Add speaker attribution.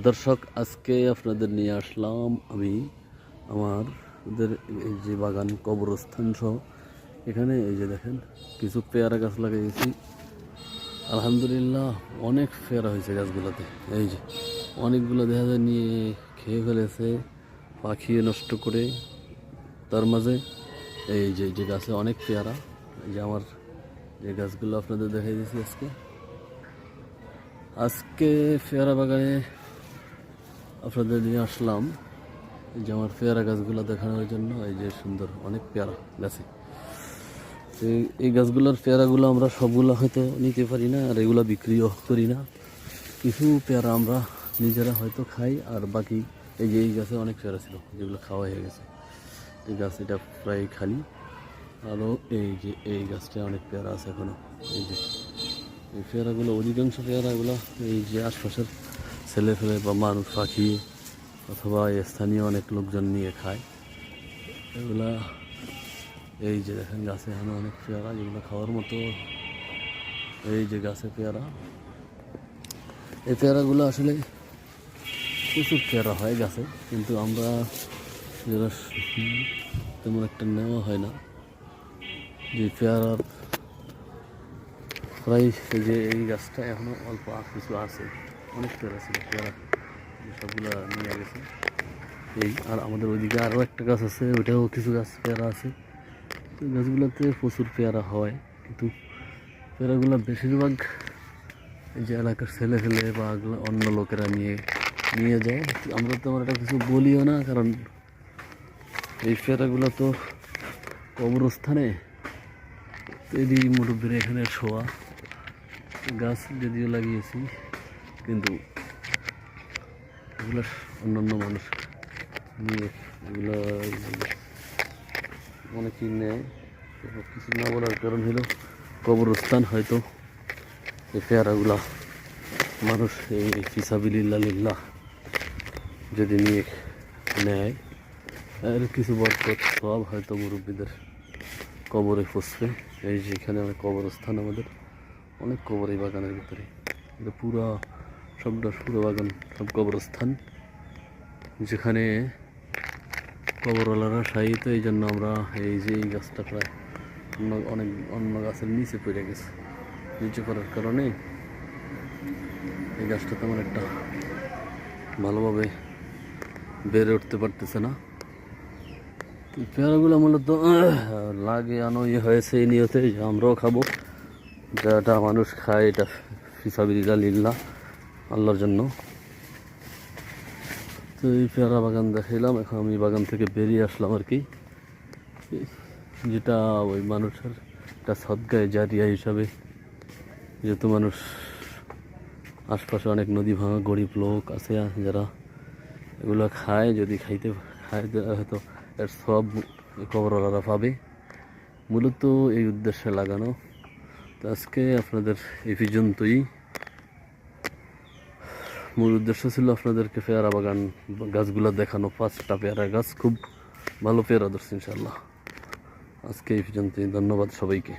Speaker 1: দর্শক, আজকে আপনাদের নিয়ে আসলাম আমি আমার ওদের এই যে বাগান কবরস্থান সহ। এখানে এই যে দেখেন, কিছু পেয়ারা গাছ লাগিয়েছি। আলহামদুলিল্লাহ, অনেক পেয়ারা হয়েছে গাছগুলোতে। এই যে, অনেকগুলো দেখা যায় নিয়ে খেয়ে ফেলেছে পাখিয়ে নষ্ট করে। তার মাঝে এই যে যে গাছে অনেক পেয়ারা। এই যে আমার যে গাছগুলো আপনাদের দেখাই দিয়েছি আজকে। আজকে পেয়ারা বাগানে আপনাদের নিয়ে আসলাম এই যে আমার পেয়ারা গাছগুলো দেখানোর জন্য। এই যে সুন্দর, অনেক পেয়ারা গাছে। এই গাছগুলোর পেয়ারাগুলো আমরা সবগুলো হয়তো নিতে পারি না আর এগুলো বিক্রিও করি না। কিছু পেয়ারা আমরা নিজেরা হয়তো খাই আর বাকি এই যে এই গাছে অনেক পেয়ারা ছিল যেগুলো খাওয়া হয়ে গেছে। এই গাছ এটা প্রায় খালি। আরও এই যে এই গাছটা অনেক পেয়ারা আছে এখনও এই যে এই পেয়ারাগুলো, অধিকাংশ পেয়ারাগুলো এই যে আশপাশের ছেলে ফেলে বা মানুষ, পাখি অথবা স্থানীয় অনেক লোকজন নিয়ে খায়। এগুলা, এই যে দেখেন গাছে এখনও অনেক পেয়ারা, যেগুলো খাওয়ার মতো এই যে গাছে পেয়ারা। এই পেয়ারাগুলো আসলে প্রচুর পেয়ারা হয় গাছে, কিন্তু আমরা যেটা তেমন একটা নেওয়া হয় না। যে পেয়ারার প্রায় যে এই গাছটা এখনও অল্প কিছু আছে। অনেক পেয়ারা ছিল পেয়ারা সবগুলো নিয়ে গেছে। এই, আর আমাদের ওইদিকে আরও একটা গাছ আছে, ওইটাও কিছু গাছ পেয়ারা আছে। তো গাছগুলোতে প্রচুর পেয়ারা হয়, কিন্তু পেয়ারাগুলো বেশিরভাগ এই যে এলাকার ছেলে ফেলে বা অন্য লোকেরা নিয়ে নিয়ে যায়। আমরা তো আমার কিছু বলিও না, কারণ এই পেয়ারাগুলো তো কবরস্থানে। এরই মুরব্বীরা এখানে শোয়া। গাছ যদিও লাগিয়েছি কিন্তু এগুলো অন্যান্য মানুষ নিয়ে এগুলো অনেকেই নেয়। কিছু না বলার কারণ হলো কবরস্থান হয়তো এই পেয়ারাগুলা মানুষ এই ফিসাবিল্লাহ যদি নিয়ে নেয়। এর কিছু বরকত সব হয়তো মুরব্বীদের কবরে ফসবে। এই যেখানে অনেক কবরস্থান আমাদের, অনেক কবর এই বাগানের ভিতরে। এটা পুরা সবটা পুরো বাগান, সব কবরস্থান, যেখানে কবরওয়ালারা সাহিত্য এই জন্য আমরা এই যে এই গাছটা প্রায় অন্য, অনেক, অন্য গাছের নিচে পড়ে গেছে। নিচে পড়ার কারণে এই গাছটা তেমন একটা ভালোভাবে বেড়ে উঠতে পারতেছে না। পেয়ারাগুলো মূলত লাগে আনো ইয়ে হয়েছে, এই নিয়তে যে আমরাও খাব। যেটা মানুষ খায়, এটা ফিসাবিল্লা লিল্লা আল্লাহর জন্য। তো এই পেয়ারা বাগান দেখাইলাম, এখন আমি বাগান থেকে বেরিয়ে আসলাম আর কি। যেটা ওই মানুষের একটা সদ্গায় জারিয়া হিসাবে, যেহেতু মানুষ আশপাশে অনেক নদী ভাঙা গরিব লোক আছে যারা, এগুলো খায়, যদি খাইতে খায় হয়তো এর সব কবরওয়ালারা পাবে। মূলত এই উদ্দেশ্যে লাগানো। তো আজকে আপনাদের এই পর্যন্তই। মূল উদ্দেশ্য ছিল আপনাদেরকে পেয়ারা বাগান, গাছগুলো দেখানো, পাঁচটা পেয়ারা গাছ, খুব ভালো পেয়ারা ধরছে ইনশাল্লাহ আজকে এই পর্যন্তই, ধন্যবাদ সবাইকে।